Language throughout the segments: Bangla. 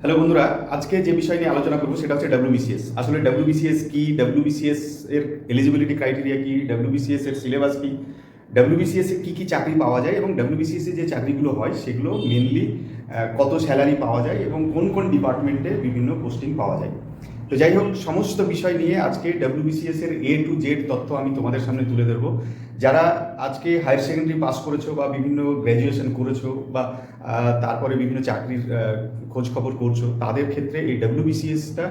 হ্যালো বন্ধুরা, আজকে যে বিষয় নিয়ে আলোচনা করব সেটা হচ্ছে ডাব্লিউবিসিএস আসলে ডাব্লিউবিসিএস কি? ডাব্লিউবিসিএস এর এলিজিবিলিটি ক্রাইটেরিয়া কি? ডাব্লিউবিসিএস এর সিলেবাস কি? ডাব্লিউবিসিএস এ কী কী চাকরি পাওয়া যায় এবং ডাব্লিউবিসিএস এ যে চাকরিগুলো হয় সেগুলো মেনলি কত স্যালারি পাওয়া যায় এবং কোন কোন ডিপার্টমেন্টে বিভিন্ন পোস্টিং পাওয়া যায়। তো যাই হোক, সমস্ত বিষয় নিয়ে আজকে ডাব্লিউবিসিএস এর এ টু জেড তথ্য আমি তোমাদের সামনে তুলে ধরবো। যারা আজকে হায়ার সেকেন্ডারি পাস করেছ বা বিভিন্ন গ্র্যাজুয়েশন করেছ বা তারপরে বিভিন্ন চাকরির খোঁজ খবর করছ, তাদের ক্ষেত্রে এই ডাব্লিউবিসিএসটা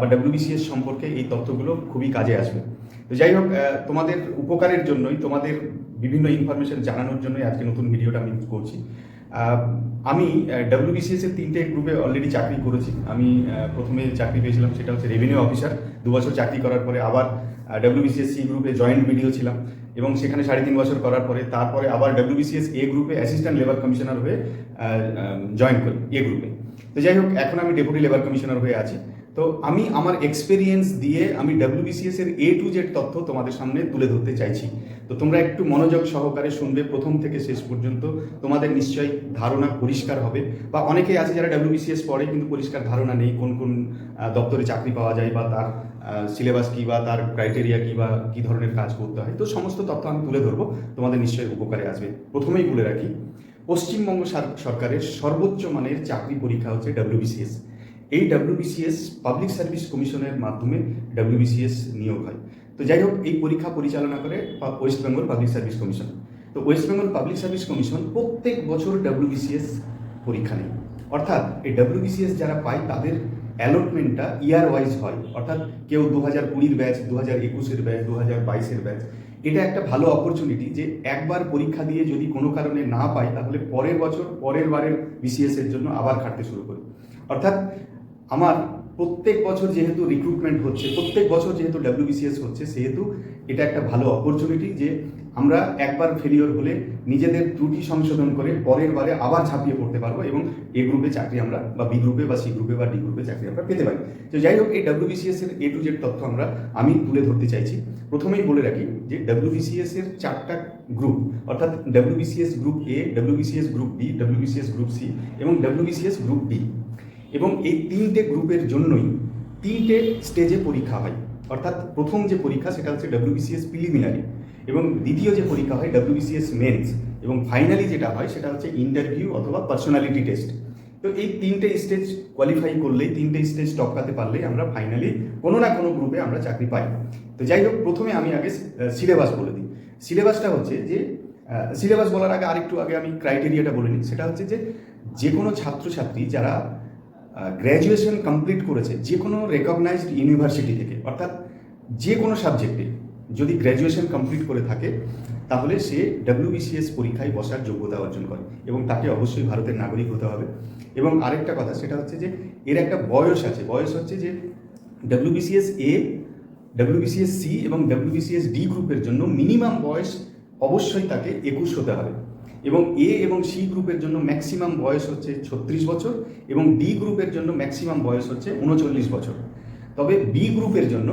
বা ডাব্লিউবিসিএস সম্পর্কে এই তথ্যগুলো খুবই কাজে আসবে। তো যাই হোক তোমাদের উপকারের জন্যই, তোমাদের বিভিন্ন ইনফরমেশন জানানোর জন্যই আজকে নতুন ভিডিওটা আমি করছি। আমি ডাব্লিউবিসিএস এর তিনটে গ্রুপে অলরেডি চাকরি করেছি। আমি প্রথমে চাকরি পেয়েছিলাম সেটা হচ্ছে রেভিনিউ অফিসার দু বছর চাকরি করার পরে আবার ডাব্লিউবিসিএস সি গ্রুপে জয়েন্ট ভিডিও ছিলাম এবং সেখানে সাড়ে তিন বছর করার পরে তারপরে আবার ডাব্লিউবিসিএস এ গ্রুপে অ্যাসিস্ট্যান্ট লেবার কমিশনার হয়ে জয়েন করি এ। গ্রুপে তো যাই হোক, এখন আমি ডেপুটি লেবার কমিশনার হয়ে আছি। তো আমি আমার এক্সপেরিয়েন্স দিয়ে আমি ডাব্লিউবিসিএস এর এ টু জেড তথ্য তোমাদের সামনে তুলে ধরতে চাইছি। তো তোমরা একটু মনোযোগ সহকারে শুনবে প্রথম থেকে শেষ পর্যন্ত। তোমাদের নিশ্চয়ই ধারণা পরিষ্কার হবে। বা অনেকেই আছে যারা ডাব্লিউবিসিএস পড়ে কিন্তু পরিষ্কার ধারণা নেই কোন কোন দপ্তরে চাকরি পাওয়া যায় বা তার সিলেবাস কি বা তার ক্রাইটেরিয়া কি বা কি ধরনের কাজ করতে হয়। তো সমস্ত তথ্য আমি তুলে ধরবো। তোমাদের নিশ্চয়ই উপকারে আসবে। প্রথমেই বলে রাখি, পশ্চিমবঙ্গ সরকারের সর্বোচ্চ মানের চাকরি পরীক্ষা হচ্ছে ডাব্লিউবিসিএস এই ডাব্লিউবিসিএস পাবলিক সার্ভিস কমিশনের মাধ্যমে ডাব্লিউবিসিএস নিয়োগ হয়। তো যাই হোক এই পরীক্ষা পরিচালনা করে West Bengal public service commission তো West Bengal public service commission প্রত্যেক বছর ডাব্লিউবিসিএস পরীক্ষা নেয়। অর্থাৎ এই ডাব্লিউবিসিএস যারা পায়, তাদের অ্যালটমেন্টটা ইয়ার ওয়াইজ হয়। অর্থাৎ কেউ দু হাজার কুড়ির ব্যাচ দু হাজার একুশের ব্যাচ দু হাজার বাইশের ব্যাচ এটা একটা ভালো অপরচুনিটি যে একবার পরীক্ষা দিয়ে যদি কোনো কারণে না পাই তাহলে পরের বছর, পরের বারের বিসিএস এর জন্য আবার খাটতে শুরু করি। অর্থাৎ আমার প্রত্যেক বছর যেহেতু রিক্রুটমেন্ট হচ্ছে, প্রত্যেক বছর যেহেতু ডাব্লিউবিসিএস হচ্ছে, সেহেতু এটা একটা ভালো অপরচুনিটি যে আমরা একবার ফেলিওর হলে নিজেদের ত্রুটি সংশোধন করে পরের বারে আবার ঝাঁপিয়ে পড়তে পারব এবং এ গ্রুপে চাকরি আমরা বা বি গ্রুপে বা সি গ্রুপে বা ডি গ্রুপে চাকরি আমরা পেতে পারি। তো যাই হোক, এই ডাব্লিউবিসিএস এর এ টু জেড তথ্য আমরা, আমি তুলে ধরতে চাইছি। প্রথমেই বলে রাখি যে ডাব্লিউবিসিএস এর চারটা গ্রুপ অর্থাৎ WBCS group A WBCS group B WBCS group C এবং ডাব্লিউবিসিএস গ্রুপ ডি এবং এই তিনটে গ্রুপের জন্যই তিনটে স্টেজে পরীক্ষা হয়। অর্থাৎ প্রথম যে পরীক্ষা সেটা হচ্ছে ডাব্লিউবিসিএস প্রিলিমিনারি এবং দ্বিতীয় যে পরীক্ষা হয় ডাব্লিউবিসিএস মেন্স এবং ফাইনালি যেটা হয় সেটা হচ্ছে ইন্টারভিউ অথবা পার্সোনালিটি টেস্ট তো এই তিনটে স্টেজ কোয়ালিফাই করলেই, তিনটে স্টেজ টপকাতে পারলেই আমরা ফাইনালি কোনো না কোনো গ্রুপে আমরা চাকরি পাই। তো যাই হোক, প্রথমে আমি আগে সিলেবাস বলে দিই। সিলেবাসটা হচ্ছে যে সিলেবাস বলার আগে আরেকটু আগে আমি ক্রাইটেরিয়াটা বলে নিই। সেটা হচ্ছে যে যে কোনো ছাত্রছাত্রী যারা গ্র্যাজুয়েশন কমপ্লিট করেছে যে কোনো রেকগনাইজড ইউনিভার্সিটি থেকে, অর্থাৎ যে কোনো সাবজেক্টে যদি গ্র্যাজুয়েশন কমপ্লিট করে থাকে, তাহলে সে ডাব্লিউবিসিএস পরীক্ষায় বসার যোগ্যতা অর্জন করে এবং তাকে অবশ্যই ভারতের নাগরিক হতে হবে। এবং আরেকটা কথা, সেটা হচ্ছে যে এর একটা বয়স আছে। বয়স হচ্ছে যে ডাব্লিউবিসিএস এ ডাব্লিউবিসিএস সি এবং ডাব্লিউবিসিএস ডি গ্রুপের জন্য মিনিমাম বয়স অবশ্যই তাকে একুশ হতে হবে। এবং এ এবং সি গ্রুপের জন্য ম্যাক্সিমাম বয়স হচ্ছে ছত্রিশ বছর এবং ডি গ্রুপের জন্য ম্যাক্সিমাম বয়স হচ্ছে উনচল্লিশ বছর। তবে বি গ্রুপের জন্য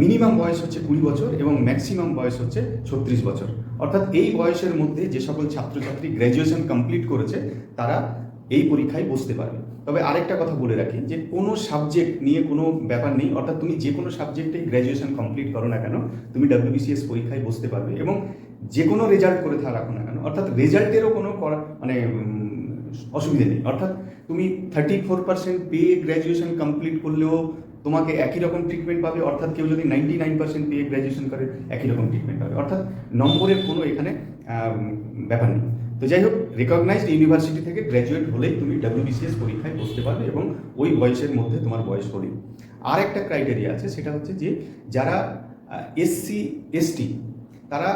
মিনিমাম বয়স হচ্ছে কুড়ি বছর এবং ম্যাক্সিমাম বয়স হচ্ছে ছত্রিশ বছর। অর্থাৎ এই বয়সের মধ্যে যে সকল ছাত্রছাত্রী গ্র্যাজুয়েশন কমপ্লিট করেছে, তারা এই পরীক্ষায় বসতে পারবে। তবে আরেকটা কথা বলে রাখি যে কোনো সাবজেক্ট নিয়ে কোনো ব্যাপার নেই, অর্থাৎ তুমি যে কোনো সাবজেক্টে গ্র্যাজুয়েশন কমপ্লিট করো না কেন, তুমি ডাব্লিউবিসিএস পরীক্ষায় বসতে পারবে এবং যে কোনো রেজাল্ট করে থা রাখো না কেন। অর্থাৎ রেজাল্টেরও কোনো মানে অসুবিধে নেই। অর্থাৎ তুমি থার্টি ফোর পার্সেন্ট পেয়ে গ্র্যাজুয়েশন কমপ্লিট করলেও তোমাকে একই রকম ট্রিটমেন্ট পাবে। অর্থাৎ কেউ যদি নাইনটি নাইন পার্সেন্ট পেয়ে গ্র্যাজুয়েশন করে, একই রকম ট্রিটমেন্ট পাবে। অর্থাৎ নম্বরের কোনো এখানে ব্যাপার নেই। তো যাই হোক রেকগনাইজড ইউনিভার্সিটি থেকে গ্র্যাজুয়েট হলেই তুমি ডাব্লিউবিসিএস পরীক্ষায় বসতে পারবে এবং ওই বয়সের মধ্যে তোমার বয়স হলেই আর একটা ক্রাইটেরিয়া আছে, সেটা হচ্ছে যে যারা এসসি এসটি তারা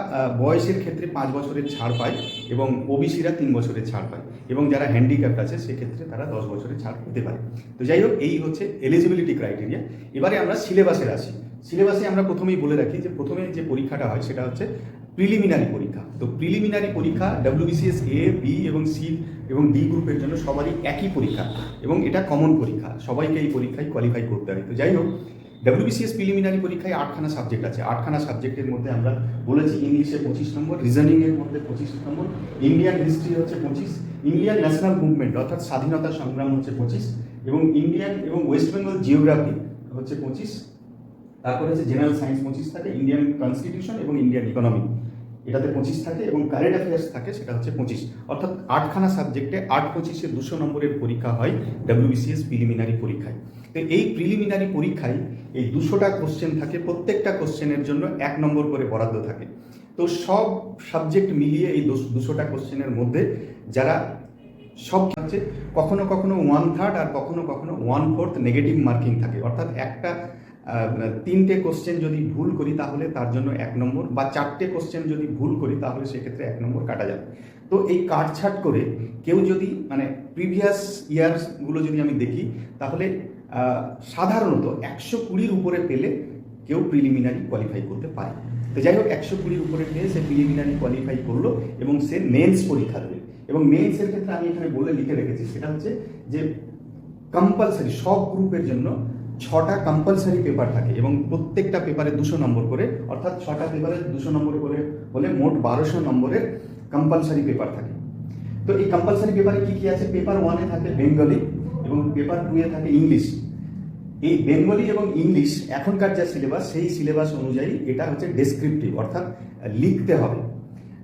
বয়সের ক্ষেত্রে পাঁচ বছরের ছাড় পায় এবং ওবিসিরা তিন বছরের ছাড় পায় এবং যারা হ্যান্ডিক্যাপ্ট আছে, সেক্ষেত্রে তারা দশ বছরের ছাড় পেতে পারে। তো যাই হোক, এই হচ্ছে এলিজিবিলিটি ক্রাইটেরিয়া এবারে আমরা সিলেবাসে আসি। সিলেবাসে আমরা প্রথমেই বলে রাখি যে, প্রথমে যে পরীক্ষাটা হয়, সেটা হচ্ছে প্রিলিমিনারি পরীক্ষা। তো প্রিলিমিনারি পরীক্ষা ডাব্লিউবিসিএস এ বি এবং সি এবং ডি গ্রুপের জন্য সবারই একই পরীক্ষা এবং এটা কমন পরীক্ষা। সবাইকে এই পরীক্ষায় কোয়ালিফাই করতে হয়। তো যাই হোক ডাব্লিউবিসিএস প্রিলিমিনারি পরীক্ষায় আটখানা সাবজেক্ট আছে। আটখানা সাবজেক্টের মধ্যে আমরা বলেছি ইংলিশে পঁচিশ নম্বর রিজনিংয়ের মধ্যে পঁচিশ নম্বর ইন্ডিয়ান হিস্ট্রি হচ্ছে পঁচিশ ইন্ডিয়ান ন্যাশনাল মুভমেন্ট অর্থাৎ স্বাধীনতা সংগ্রাম হচ্ছে পঁচিশ, এবং ইন্ডিয়ান এবং ওয়েস্ট বেঙ্গল জিওগ্রাফি হচ্ছে পঁচিশ, তারপরে হচ্ছে জেনারেল সায়েন্স পঁচিশ থাকে ইন্ডিয়ান কনস্টিটিউশন এবং ইন্ডিয়ান ইকোনমি এটাতে পঁচিশ থাকে এবং কারেন্ট অ্যাফেয়ার্স থাকে, সেটা হচ্ছে পঁচিশ। অর্থাৎ আটখানা সাবজেক্টে আট পঁচিশে দুশো নম্বরের পরীক্ষা হয় ডাব্লিউবিসিএস প্রিলিমিনারি পরীক্ষায়। তো এই প্রিলিমিনারি পরীক্ষায় এই দুশোটা কোশ্চেন থাকে, প্রত্যেকটা কোশ্চেনের জন্য এক নম্বর করে বরাদ্দ থাকে। তো সব সাবজেক্ট মিলিয়ে এই দুশোটা কোশ্চেনের মধ্যে যারা সব হচ্ছে কখনো কখনো ওয়ান থার্ড আর কখনো কখনো ওয়ান ফোর্থ নেগেটিভ মার্কিং থাকে। অর্থাৎ একটা তিনটে কোশ্চেন যদি ভুল করি তাহলে তার জন্য এক নম্বর বা চারটে কোশ্চেন যদি ভুল করি তাহলে সেক্ষেত্রে এক নম্বর কাটা যাবে। তো এই কাটছাট করে কেউ যদি মানে প্রিভিয়াস ইয়ার্সগুলো যদি আমি দেখি তাহলে সাধারণত একশো কুড়ির উপরে পেলে কেউ প্রিলিমিনারি কোয়ালিফাই করতে পারে। তো যাই হোক, একশো কুড়ির উপরে পেয়ে সে প্রিলিমিনারি কোয়ালিফাই করল এবং সে মেন্স পরীক্ষা দেবে। এবং মেন্সের ক্ষেত্রে আমি এখানে বলে লিখে রেখেছি, সেটা হচ্ছে যে কম্পালসারি সব গ্রুপের জন্য ছটা কম্পালসারি পেপার থাকে এবং প্রত্যেকটা পেপারে দুশো নম্বর করে, অর্থাৎ ছটা পেপারে দুশো নম্বর করে হলে মোট বারোশো নম্বরের কম্পালসারি পেপার থাকে। তো এই কম্পালসারি পেপারে কি কি আছে? পেপার ওয়ানে থাকে বেঙ্গলি এবং পেপার টুয়ে থাকে ইংলিশ এই বেঙ্গলি এবং ইংলিশ এখনকার যা সিলেবাস সেই সিলেবাস অনুযায়ী এটা হচ্ছে ডেসক্রিপটিভ অর্থাৎ লিখতে হবে।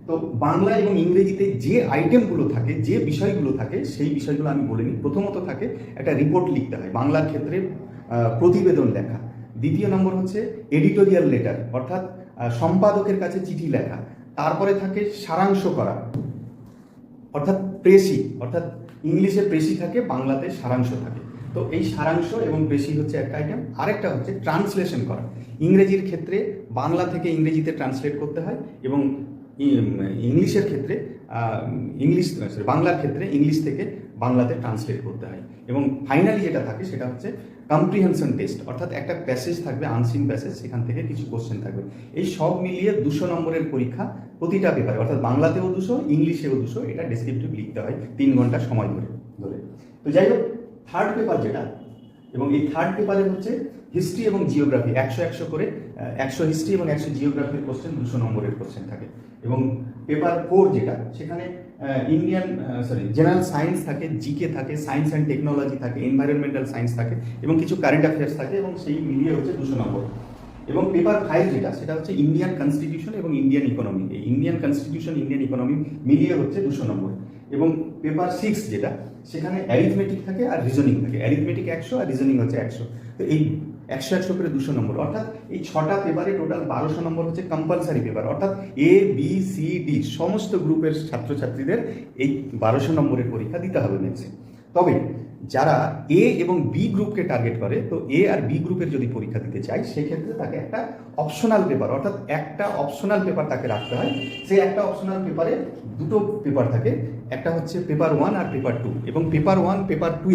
তো বাংলা এবং ইংরেজিতে যে আইটেমগুলো থাকে, যে বিষয়গুলো থাকে, সেই বিষয়গুলো আমি বলে নিই। প্রথমত থাকে একটা রিপোর্ট লিখতে হয়, বাংলার ক্ষেত্রে প্রতিবেদন লেখা। দ্বিতীয় নম্বর হচ্ছে এডিটোরিয়াল লেটার অর্থাৎ সম্পাদকের কাছে চিঠি লেখা। তারপরে থাকে সারাংশ করা, অর্থাৎ প্রেসি অর্থাৎ ইংলিশে বেশি থাকে, বাংলাতে সারাংশ থাকে। তো এই সারাংশ এবং বেশি হচ্ছে একটা আইটেম আরেকটা হচ্ছে ট্রান্সলেশন করা। ইংরেজির ক্ষেত্রে বাংলা থেকে ইংরেজিতে ট্রান্সলেট করতে হয় এবং ইংলিশের ক্ষেত্রে ইংলিশ বাংলার ক্ষেত্রে ইংলিশ থেকে বাংলাতে ট্রান্সলেট করতে হয়। এবং ফাইনালি যেটা থাকে সেটা হচ্ছে কম্প্রিহেনশন টেস্ট অর্থাৎ একটা প্যাসেজ থাকবে আনসিন প্যাসেজ সেখান থেকে কিছু কোশ্চেন থাকবে। এই সব মিলিয়ে দুশো নম্বরের পরীক্ষা প্রতিটা পেপারে অর্থাৎ বাংলাতেও দুশো, ইংলিশেও দুশো, এটা ডেসক্রিপটিভ লিখতে হয় তিন ঘণ্টা সময় ধরে ধরে। তো যাই হোক থার্ড পেপার যেটা, এবং এই থার্ড পেপারে হচ্ছে হিস্ট্রি এবং জিওগ্রাফি একশো একশো করে একশো হিস্ট্রি এবং একশো জিওগ্রাফির কোশ্চেন দুশো নম্বরের কোশ্চেন থাকে। এবং পেপার ফোর যেটা, সেখানে ইন্ডিয়ান সরি জেনারেল সায়েন্স থাকে জিকে থাকে সায়েন্স অ্যান্ড টেকনোলজি থাকে এনভায়রনমেন্টাল সায়েন্স থাকে এবং কিছু কারেন্ট অ্যাফেয়ার্স থাকে এবং সেই মিলিয়ে হচ্ছে দুশো নম্বর। এবং পেপার ফাইভ যেটা, সেটা হচ্ছে ইন্ডিয়ান কনস্টিটিউশন এবং ইন্ডিয়ান ইকোনমি এই ইন্ডিয়ান কনস্টিটিউশন ইন্ডিয়ান ইকোনমি মিলিয়ে হচ্ছে দুশো নম্বর। এবং পেপার সিক্স যেটা, সেখানে অ্যারিথমেটিক থাকে আর রিজনিং থাকে। অ্যারিথমেটিক একশো আর রিজনিং হচ্ছে একশো। তো এই একশো একশো করে দুশো নম্বর। অর্থাৎ এই ছটা পেপারে টোটাল বারোশো নম্বর হচ্ছে কম্পালসারি পেপার অর্থাৎ এ বি সি ডি সমস্ত গ্রুপের ছাত্রছাত্রীদের এই বারোশো নম্বরের পরীক্ষা দিতে হবে মেন্সে তবে যারা এ এবং বি গ্রুপকে টার্গেট করে, তো এ আর বি গ্রুপের যদি পরীক্ষা দিতে চায়, সেক্ষেত্রে তাকে একটা অপশনাল পেপার অর্থাৎ একটা অপশনাল পেপার তাকে রাখতে হয়। সেই একটা অপশনাল পেপারে দুটো পেপার থাকে। একটা হচ্ছে পেপার ওয়ান আর পেপার টু এবং পেপার ওয়ান পেপার টু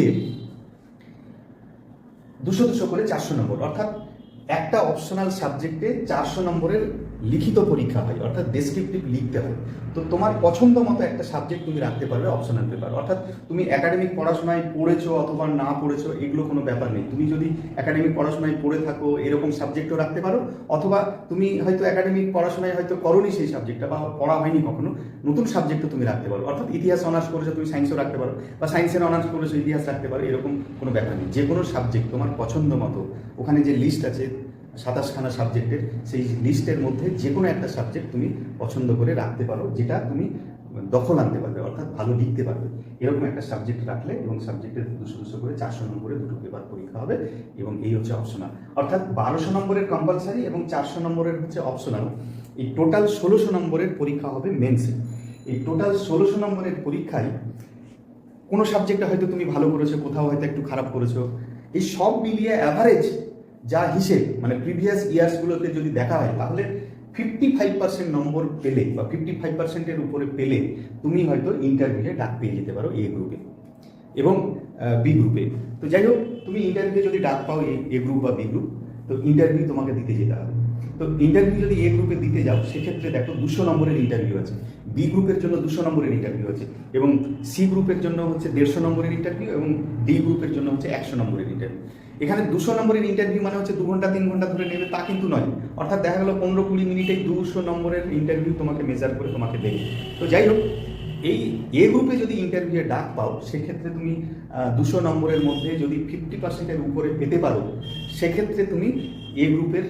দুশো দুশো করে চারশো নম্বর। অর্থাৎ একটা অপশনাল সাবজেক্টে চারশো নম্বরের লিখিত পরীক্ষা হয়, অর্থাৎ ডেসক্রিপটিভ লিখতে হয়। তো তোমার পছন্দ মতো একটা সাবজেক্ট তুমি রাখতে পারবে অপশনাল পেপার অর্থাৎ তুমি একাডেমিক পড়াশোনায় পড়েছো অথবা না পড়েছো, এগুলো কোনো ব্যাপার নেই। তুমি যদি একাডেমিক পড়াশোনায় পড়ে থাকো, এরকম সাবজেক্টও রাখতে পারো, অথবা তুমি হয়তো একাডেমিক পড়াশোনায় হয়তো করনি সেই সাবজেক্টটা বা পড়া হয়নি কখনো, নতুন সাবজেক্টও তুমি রাখতে পারো। অর্থাৎ ইতিহাস অনার্স করেছ, তুমি সায়েন্সও রাখতে পারো, বা সায়েন্সের অনার্স করেছ, ইতিহাস রাখতে পারো, এরকম কোনো ব্যাপার নেই। যে কোনো সাবজেক্ট তোমার পছন্দ মতো। ওখানে যে লিস্ট আছে সাতাশখানা সাবজেক্টের সেই লিস্টের মধ্যে যে কোনো একটা সাবজেক্ট তুমি পছন্দ করে রাখতে পারো, যেটা তুমি দখল আনতে পারবে, অর্থাৎ ভালো লিখতে পারবে। এরকম একটা সাবজেক্ট রাখলে এবং সাবজেক্টের দুশো দুশো করে, চারশো নম্বরে দুটো পেপার পরীক্ষা হবে এবং এই হচ্ছে অপশনাল অর্থাৎ বারোশো নম্বরের কম্পালসারি এবং চারশো নম্বরের হচ্ছে অপশনাল এই টোটাল ষোলোশো নম্বরের পরীক্ষা হবে মেন্সে এই টোটাল ষোলোশো নম্বরের পরীক্ষায় কোনো সাবজেক্টে হয়তো তুমি ভালো করেছ, কোথাও হয়তো একটু খারাপ করেছ। এই সব মিলিয়ে অ্যাভারেজ যা হিসেব মানে প্রিভিয়াস ইয়ার্সগুলোতে যদি দেখা হয়, তাহলে ফিফটি ফাইভ পার্সেন্ট নম্বর পেলে বা ফিফটি ফাইভ পার্সেন্টের উপরে পেলে তুমি হয়তো ইন্টারভিউয়ে ডাক পেয়ে যেতে পারো এ গ্রুপে এবং বি গ্রুপে তো যাই হোক, তুমি ইন্টারভিউ যদি ডাক পাও এ গ্রুপ বা বি গ্রুপ তো ইন্টারভিউ তোমাকে দিতে যেতে হবে। তো তো ইন্টারভিউ যদি এ গ্রুপে দিতে যাও, সেক্ষেত্রে দেখো দুশো নম্বরের ইন্টারভিউ আছে বি গ্রুপের জন্য দুশো নম্বরের ইন্টারভিউ আছে এবং সি গ্রুপের জন্য হচ্ছে দেড়শো নম্বরের ইন্টারভিউ এবং ডি গ্রুপের জন্য হচ্ছে একশো নম্বরের ইন্টারভিউ এখানে দুশো নম্বরের ইন্টারভিউ মানে হচ্ছে দু ঘণ্টা, তিন ঘণ্টা ধরে নেবে, তা কিন্তু নয়। অর্থাৎ দেখা গেলো পনেরো কুড়ি মিনিটেই দুশো নম্বরের ইন্টারভিউ তোমাকে মেজার করে তোমাকে দেবে। তো যাই হোক, এই এ গ্রুপে যদি ইন্টারভিউয়ে ডাক পাও, সেক্ষেত্রে তুমি দুশো নম্বরের মধ্যে যদি ফিফটি পার্সেন্টের উপরে পেতে পারো, সেক্ষেত্রে তুমি এ গ্রুপের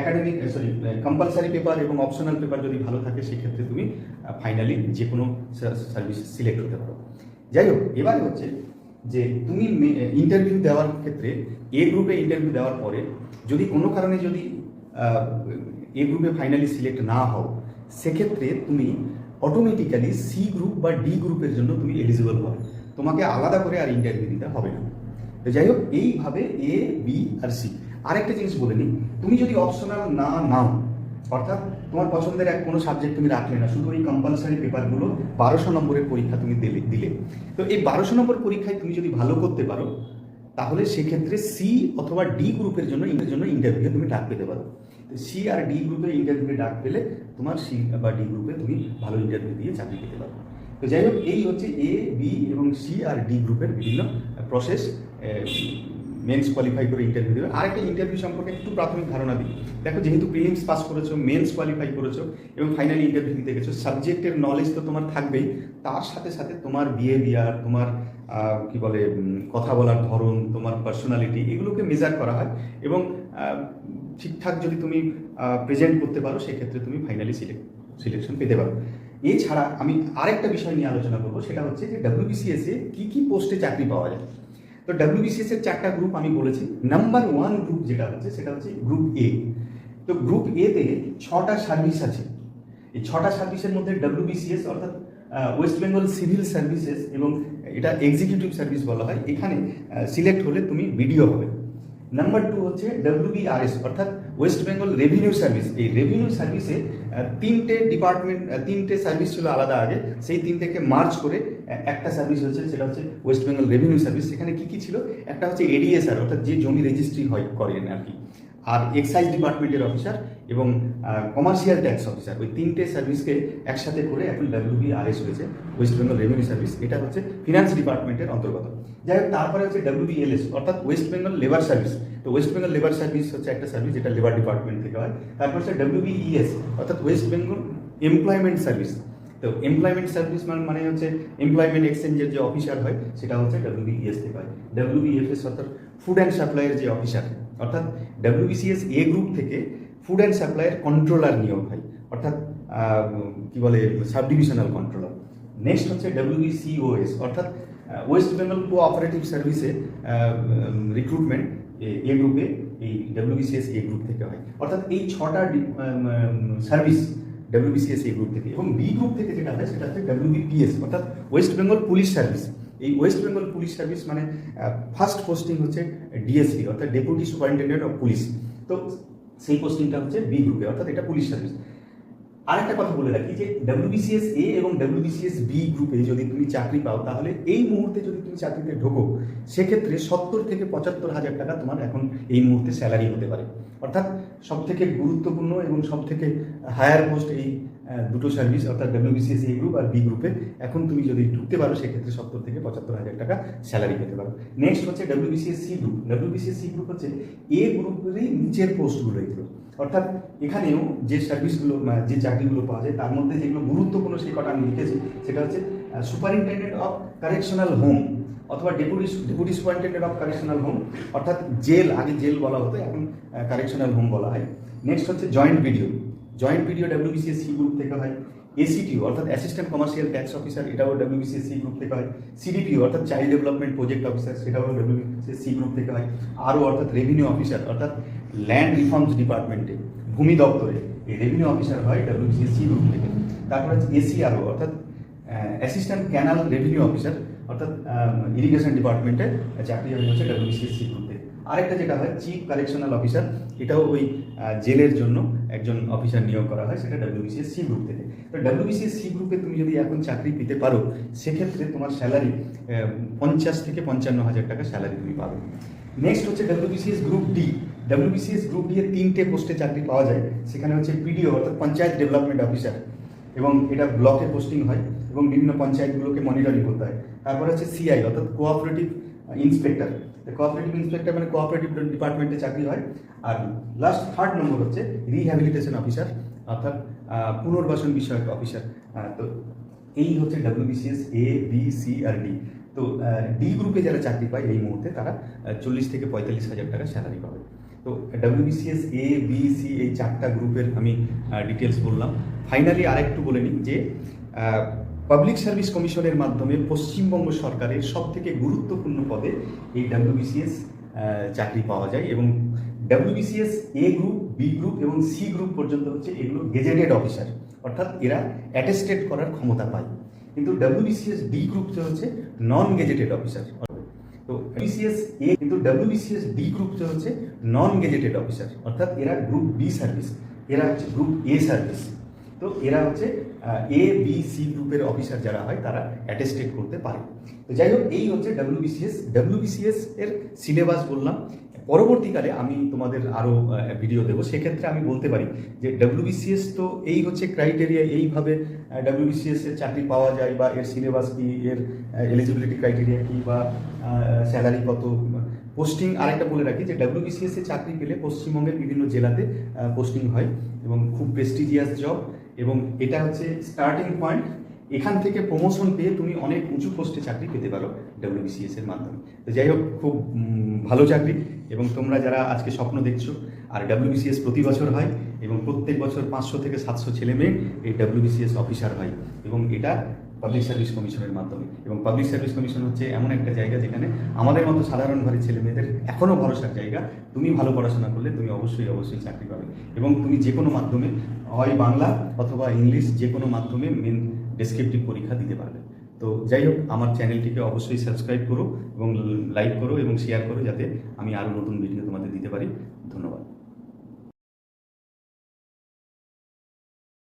একাডেমিক সরি কম্পালসারি পেপার এবং অপশনাল পেপার যদি ভালো থাকে, সেক্ষেত্রে তুমি ফাইনালি যে কোনো সার্ভিস সিলেক্ট হতে পারো। যাই হোক, এবারে হচ্ছে যে তুমি ইন্টারভিউ দেওয়ার ক্ষেত্রে এ গ্রুপে ইন্টারভিউ দেওয়ার পরে যদি কোনো কারণে যদি এ গ্রুপে ফাইনালি সিলেক্ট না হও, সেক্ষেত্রে তুমি অটোমেটিক্যালি সি গ্রুপ বা ডি গ্রুপের জন্য তুমি এলিজিবল হবে। তোমাকে আলাদা করে আর ইন্টারভিউ দিতে হবে না। তো যাই হোক, এইভাবে এ বি আর সি আরেকটা জিনিস বলে নিই। তুমি যদি অপশনাল না নাও অর্থাৎ তোমার পছন্দের এক কোনো সাবজেক্ট তুমি রাখলে না, শুধু ওই কম্পালসারি পেপারগুলো বারোশো নম্বরের পরীক্ষা তুমি দিলে দিলে। তো এই বারোশো নম্বর পরীক্ষায় তুমি যদি ভালো করতে পারো, তাহলে সেক্ষেত্রে সি অথবা ডি গ্রুপের জন্য জন্য ইন্টারভিউ তুমি ডাক পেতে পারো। সি আর ডি গ্রুপে ইন্টারভিউ ডাক পেলে তোমার সি বা ডি গ্রুপে তুমি ভালো ইন্টারভিউ দিয়ে চাকরি পেতে পারো। তো যাই হোক, এই হচ্ছে এ বি এবং সি আর ডি গ্রুপের বিভিন্ন প্রসেস মেন্স কোয়ালিফাই করে ইন্টারভিউ দেবে। আরেকটা ইন্টারভিউ সম্পর্কে একটু প্রাথমিক ধারণা দিই। দেখো, যেহেতু প্রিলিমস পাস করেছ মেন্স কোয়ালিফাই করেছ, এবং ফাইনালি ইন্টারভিউ দিতে গেছো সাবজেক্টের নলেজ তো তোমার থাকবেই। তার সাথে সাথে তোমার বিহেভিয়ার তোমার কি বলে কথা বলার ধরন, তোমার পার্সোনালিটি এগুলোকে মেজার করা হয় এবং ঠিকঠাক যদি তুমি প্রেজেন্ট করতে পারো, সেক্ষেত্রে তুমি ফাইনালি সিলেক্ট সিলেকশন পেতে পারো। এছাড়া আমি আরেকটা বিষয় নিয়ে আলোচনা করব, সেটা হচ্ছে যে ডাব্লিউবিসিএস কী কী পোস্টে চাকরি পাওয়া যায়। তো ডাব্লিউবিসিএস এর চারটা গ্রুপ আমি বলেছি। নাম্বার ওয়ান গ্রুপ যেটা হচ্ছে, সেটা হচ্ছে গ্রুপ এ তো গ্রুপ এতে ছটা সার্ভিস আছে। এই ছটা সার্ভিসের মধ্যে ডাব্লিউবিসিএস অর্থাৎ ওয়েস্ট বেঙ্গল সিভিল সার্ভিসেস এবং এটা এক্সিকিউটিভ সার্ভিস বলা হয়, এখানে সিলেক্ট হলে তুমি বিডিও হবে। নাম্বার টু হচ্ছে ডাব্লিউবিআরএস অর্থাৎ ওয়েস্ট বেঙ্গল রেভিনিউ সার্ভিস এই রেভিনিউ সার্ভিসে তিনটে ডিপার্টমেন্ট তিনটে সার্ভিস ছিল আলাদা আগে। সেই তিনটেকে মার্চ করে একটা সার্ভিস হয়েছে সেটা হচ্ছে ওয়েস্ট বেঙ্গল রেভিনিউ সার্ভিস সেখানে কী কী ছিল? একটা হচ্ছে এডিএসআর অর্থাৎ যে জমি রেজিস্ট্রি হয়, করেন আর কি। আর এক্সাইজ ডিপার্টমেন্টের অফিসার এবং কমার্শিয়াল ট্যাক্স অফিসার ওই তিনটে সার্ভিসকে একসাথে করে এখন ডাব্লিউবিআরএস হয়েছে ওয়েস্ট বেঙ্গল রেভিনিউ সার্ভিস এটা হচ্ছে ফিনান্স ডিপার্টমেন্টের অন্তর্গত। যাই হোক, তারপরে হচ্ছে ডাব্লিউবিএলএস অর্থাৎ ওয়েস্ট বেঙ্গল লেবার সার্ভিস তো ওয়েস্ট বেঙ্গল লেবার সার্ভিস হচ্ছে একটা সার্ভিস যেটা লেবার ডিপার্টমেন্ট থেকে হয়। তারপর হচ্ছে ডাব্লিউবিইএস অর্থাৎ ওয়েস্ট বেঙ্গল এমপ্লয়মেন্ট সার্ভিস তো এমপ্লয়মেন্ট সার্ভিস মানে হচ্ছে এমপ্লয়মেন্ট এক্সচেঞ্জের যে অফিসার হয়, সেটা হচ্ছে ডাব্লিউবিএস থেকে হয়। ডাব্লিউবিএফএস অর্থাৎ ফুড অ্যান্ড সাপ্লাইয়ের যে অফিসার অর্থাৎ ডাব্লিউবিসিএস এ গ্রুপ থেকে ফুড অ্যান্ড সাপ্লাইয়ের কন্ট্রোলার নিয়োগ হয়, অর্থাৎ কি বলে সাব ডিভিশনাল কন্ট্রোলার নেক্সট হচ্ছে ডাব্লিউবিসিওএস অর্থাৎ ওয়েস্ট বেঙ্গল কোঅপারেটিভ সার্ভিসে রিক্রুটমেন্ট এ গ্রুপে এই ডাব্লিউবিসিএস এ গ্রুপ থেকে হয়। অর্থাৎ এই ছটা সার্ভিস ডাব্লিউবিসিএস এ গ্রুপ থেকে। এবং বি গ্রুপ থেকে যেটা হয়, সেটা হচ্ছে ডাব্লিউবিপিএস অর্থাৎ ওয়েস্ট বেঙ্গল পুলিশ সার্ভিস এই ওয়েস্ট বেঙ্গল পুলিশ সার্ভিস মানে ফার্স্ট পোস্টিং হচ্ছে ডিএসপি অর্থাৎ ডেপুটি সুপারিনটেন্ডেন্ট অফ পুলিশ তো সেই পোস্টিংটা হচ্ছে বি গ্রুপে অর্থাৎ এটা পুলিশ সার্ভিস আর একটা কথা বলে রাখি যে ডাব্লিউবিসিএস এ এবং ডাব্লিউবিসিএস বি গ্রুপে যদি তুমি চাকরি পাও, তাহলে এই মুহূর্তে যদি তুমি চাকরিতে ঢোকো, সেক্ষেত্রে সত্তর থেকে পঁচাত্তর হাজার টাকা তোমার এখন এই মুহূর্তে স্যালারি হতে পারে। অর্থাৎ সবথেকে গুরুত্বপূর্ণ এবং সবথেকে হায়ার পোস্ট এই দুটো সার্ভিস অর্থাৎ ডাব্লিউবিসিএস এ গ্রুপ আর বি গ্রুপে এখন তুমি যদি ঢুকতে পারো, সেক্ষেত্রে সত্তর থেকে পঁচাত্তর হাজার টাকা স্যালারি পেতে পারো। নেক্সট হচ্ছে WBCS C group WBCS C group হচ্ছে এ গ্রুপেরই নিচের পোস্টগুলো এগুলো। অর্থাৎ এখানেও যে সার্ভিসগুলো যে চাকরিগুলো পাওয়া যায়, তার মধ্যে যেগুলো গুরুত্বপূর্ণ সেই কটা আমি লিখেছি, সেটা হচ্ছে সুপারিনটেন্ডেন্ট অফ কারেকশনাল হোম অথবা deputy deputy superintendent of correctional home অর্থাৎ জেল, আগে জেল বলা হতো, এখন কারেকশনাল হোম বলা হয়। নেক্সট হচ্ছে joint BDO joint BDO WBCS C group থেকে হয়। এসিটিও অর্থাৎ অ্যাসিস্ট্যান্ট কমার্শিয়াল ট্যাক্স অফিসার এটাও ডাব্লিউবিসিএস সি গ্রুপ থেকে হয়। সিডিপিও অর্থাৎ চাইল্ড ডেভেলপমেন্ট প্রজেক্ট অফিসার সেটাও ডাব্লিউবিসিএস সি গ্রুপ থেকে হয়। আরও অর্থাৎ রেভিনিউ অফিসার অর্থাৎ ল্যান্ড রিফর্মস ডিপার্টমেন্টে ভূমি দপ্তরে, এই রেভিনিউ অফিসার হয় ডাব্লিউবিসিএস সি গ্রুপ থেকে। তারপর হচ্ছে এসিআরও অর্থাৎ অ্যাসিস্ট্যান্ট ক্যানাল রেভিনিউ অফিসার অর্থাৎ ইরিগেশন ডিপার্টমেন্টে চাকরি হয়ে হচ্ছে ডাব্লিউবিসিএস সি গ্রুপ থেকে আরেকটা যেটা হয় চিফ কালেকশনাল অফিসার এটাও ওই জেলের জন্য একজন অফিসার নিয়োগ করা হয়, সেটা ডাব্লিউবিসিএস সি গ্রুপ থেকে। তো ডাব্লিউবিসিএস সি গ্রুপে তুমি যদি এখন চাকরি পেতে পারো, সেক্ষেত্রে তোমার স্যালারি পঞ্চাশ থেকে পঞ্চান্ন হাজার টাকা স্যালারি তুমি পাবে। নেক্সট হচ্ছে WBCS group D WBCS group D এর তিনটে পোস্টে চাকরি পাওয়া যায়। সেখানে হচ্ছে পিডিও অর্থাৎ পঞ্চায়েত ডেভেলপমেন্ট অফিসার এবং এটা ব্লকে পোস্টিং হয় এবং বিভিন্ন পঞ্চায়েতগুলোকে মনিটরিং করতে হয়। তারপর হচ্ছে সিআই অর্থাৎ কোঅপারেটিভ ইন্সপেক্টর কোঅপারেটিভ ইন্সপেক্টর মানে কোঅপারেটিভ ডিপার্টমেন্টে চাকরি হয়। আর লাস্ট থার্ড নম্বর হচ্ছে রিহ্যাবিলিটেশন অফিসার অর্থাৎ পুনর্বাসন বিষয়ক অফিসার তো এই হচ্ছে ডাব্লিউবিসিএস এ বি সি আর ডি তো ডি গ্রুপে যারা চাকরি পায় এই মুহূর্তে তারা চল্লিশ থেকে পঁয়তাল্লিশ হাজার টাকা স্যালারি পাবে। তো ডাব্লিউবিসিএস এ বি সি এই চারটা গ্রুপের আমি ডিটেলস বললাম। ফাইনালি আরেকটু বলে নিই যে পাবলিক সার্ভিস কমিশনের মাধ্যমে পশ্চিমবঙ্গ সরকারের সব থেকে গুরুত্বপূর্ণ পদে এই ডাব্লিউবিসিএস চাকরি পাওয়া যায় এবং WBCS A group B group এবং সি গ্রুপ পর্যন্ত হচ্ছে এগুলো গেজেটেড অফিসার অর্থাৎ এরা অ্যাটেস্টেড করার ক্ষমতা পায়। কিন্তু ডাব্লিউবিসিএস ডি গ্রুপ হচ্ছে নন গেজেটেড অফিসার তো বিসিএস এ কিন্তু ডাব্লিউবিসিএস ডি গ্রুপ হচ্ছে নন গেজেটেড অফিসার অর্থাৎ এরা গ্রুপ বি সার্ভিস এরা হচ্ছে গ্রুপ এ সার্ভিস তো এরা হচ্ছে এ বি সি গ্রুপের অফিসার যারা হয়, তারা অ্যাটেস্টেড করতে পারে। তো যাই হোক, এই হচ্ছে ডাব্লিউবিসিএস ডাব্লিউবিসিএস এর সিলেবাস বললাম। পরবর্তীকালে আমি তোমাদের আরও ভিডিও দেবো। সেক্ষেত্রে আমি বলতে পারি যে ডাব্লিউবিসিএস তো এই হচ্ছে ক্রাইটেরিয়া এইভাবে ডাব্লিউবিসিএস এর চাকরি পাওয়া যায় বা এর সিলেবাস কি, এর এলিজিবিলিটি ক্রাইটেরিয়া কি বা স্যালারি কত। পোস্টিং আরেকটা বলে রাখি যে ডাব্লিউবিসিএস এ চাকরি পেলে পশ্চিমবঙ্গের বিভিন্ন জেলাতে পোস্টিং হয় এবং খুব প্রেস্টিজিয়াস জব এবং এটা হচ্ছে স্টার্টিং পয়েন্ট এখান থেকে প্রমোশন পেয়ে তুমি অনেক উঁচু পোস্টে চাকরি পেতে পারো ডাব্লিউবিসিএস এর মাধ্যমে। তো যাই হোক, খুব ভালো চাকরি এবং তোমরা যারা আজকে স্বপ্ন দেখছ, আর ডাব্লিউবিসিএস প্রতি বছর হয় এবং প্রত্যেক বছর পাঁচশো থেকে সাতশো ছেলে মেয়ে এই ডাব্লিউবিসিএস অফিসার হয় এবং এটা পাবলিক সার্ভিস কমিশনের মাধ্যমে। এবং পাবলিক সার্ভিস কমিশন হচ্ছে এমন একটা জায়গা যেখানে আমাদের মতো সাধারণ ঘরের ছেলে মেয়েদের এখনও ভরসার জায়গা। তুমি ভালো পড়াশোনা করলে তুমি অবশ্যই অবশ্যই চাকরি পাবে। এবং তুমি যে কোনো মাধ্যমে হয় বাংলা অথবা ইংলিশ যে কোনো মাধ্যমে মেন ডেসক্রিপটিভ পরীক্ষা দিতে পারবে। তো যাই হোক, আমার চ্যানেলটিকে অবশ্যই সাবস্ক্রাইব করো এবং লাইক করো এবং শেয়ার করো যাতে আমি আরও নতুন ভিডিও তোমাদের দিতে পারি। ধন্যবাদ।